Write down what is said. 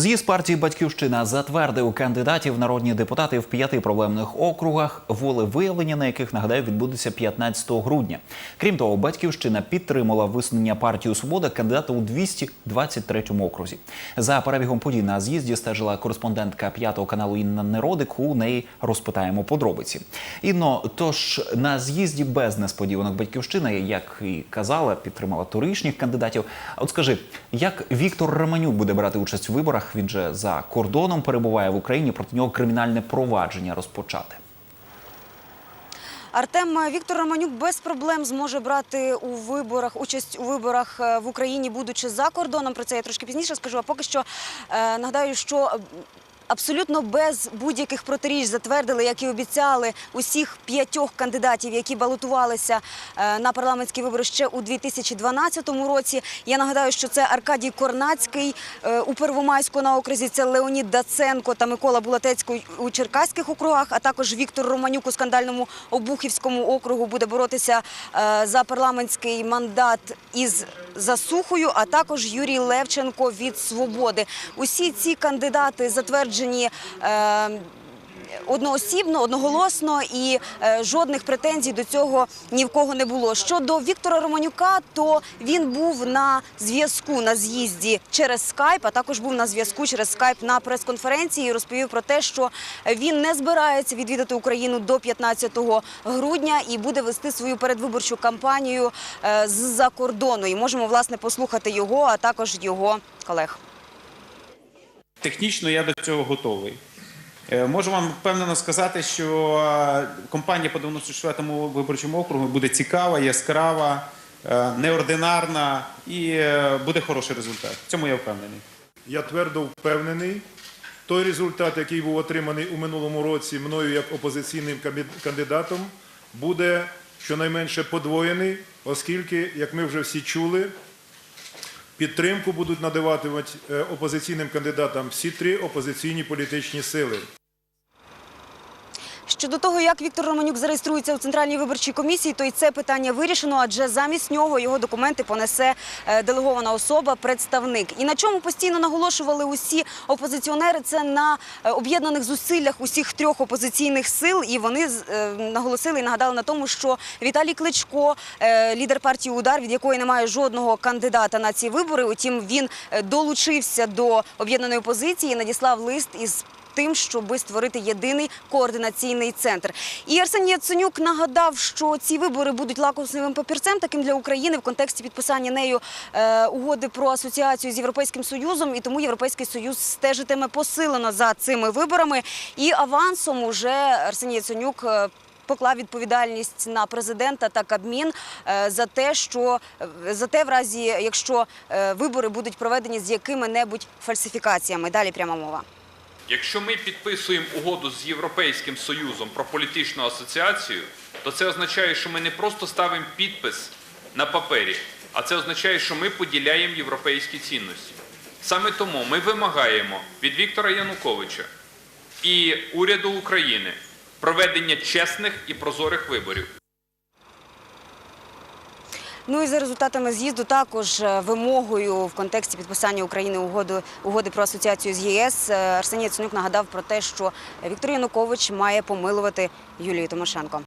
З'їзд партії Батьківщина затвердив кандидатів народні депутати в п'яти проблемних округах, волевиявлення на яких нагадаю відбудеться 15 грудня. Крім того, Батьківщина підтримала висунення партії Свобода кандидата у 223 окрузі. За перебігом подій на з'їзді стежила кореспондентка п'ятого каналу Інна Неродик. У неї розпитаємо подробиці. Інно, тож на з'їзді без несподіванок Батьківщина, як і казала, підтримала торішніх кандидатів. От скажи, як Віктор Романюк буде брати участь у виборах? Він же за кордоном перебуває в Україні. Проти нього кримінальне провадження розпочати. Артем Віктор Романюк без проблем зможе брати у виборах участь у виборах е, в Україні, будучи за кордоном. Про це я трошки пізніше скажу. А поки що е, нагадаю, що. Абсолютно без будь-яких протиріч затвердили, як і обіцяли, усіх п'ятьох кандидатів, які балотувалися е, на парламентські вибори ще у 2012 році. Я нагадаю, що це Аркадій Корнацький е, у Первомайську на окрузі, це Леонід Даценко та Микола Булатецько у Черкаських округах, а також Віктор Романюк у скандальному Обухівському округу буде боротися е, за парламентський мандат із засухою, а також Юрій Левченко від свободи. Усі ці кандидати затверджені. Е, Одноосібно, одноголосно і е, жодних претензій до цього ні в кого не було. Щодо Віктора Романюка, то він був на зв'язку на з'їзді через скайп, а також був на зв'язку через скайп на прес-конференції. і Розповів про те, що він не збирається відвідати Україну до 15 грудня і буде вести свою передвиборчу кампанію е, з-за кордону. І можемо власне послухати його, а також його колег. Технічно я до цього готовий. Е, Можу вам впевнено сказати, що е, компанія по 94-му виборчому округу буде цікава, яскрава, е, неординарна і буде хороший результат. В цьому я впевнений. Я твердо впевнений, той результат, який був отриманий у минулому році мною як опозиційним кандидатом, буде щонайменше подвоєний, оскільки, як ми вже всі чули, підтримку будуть надавати е, опозиційним кандидатам всі три опозиційні політичні сили. Щодо того, як Віктор Романюк зареєструється у центральній виборчій комісії, то і це питання вирішено, адже замість нього його документи понесе е, делегована особа, представник. І на чому постійно наголошували усі опозиціонери, це на е, об'єднаних зусиллях усіх трьох опозиційних сил. І вони е, наголосили і нагадали на тому, що Віталій Кличко, лідер партії Удар, від якої немає жодного кандидата на ці вибори. Утім, він долучився до об'єднаної опозиції, надіслав лист із тим, щоби створити єдиний координаційний центр. І Арсеній Яценюк нагадав, що ці вибори будуть лакмусовим папірцем таким для України в контексті підписання нею е, угоди про асоціацію з Європейським Союзом. І тому Європейський Союз стежитиме посилено за цими виборами. І авансом уже Арсеній Яценюк. е, Поклав відповідальність на президента та Кабмін е, за те, що за те, в разі якщо вибори будуть проведені з якими-небудь фальсифікаціями. Далі пряма мова. Якщо ми підписуємо угоду з Європейським Союзом про політичну асоціацію, то це означає, що ми не просто ставимо підпис на папері, а це означає, що ми поділяємо європейські цінності. Саме тому ми вимагаємо від Віктора Януковича і уряду України проведення чесних і прозорих виборів. Ну і за результатами з'їзду також е, вимогою в контексті підписання України угоди, угоди про асоціацію з ЄС е, Арсеній Яценюк нагадав про те, що Віктор Янукович має помилувати Юлію Тимошенко.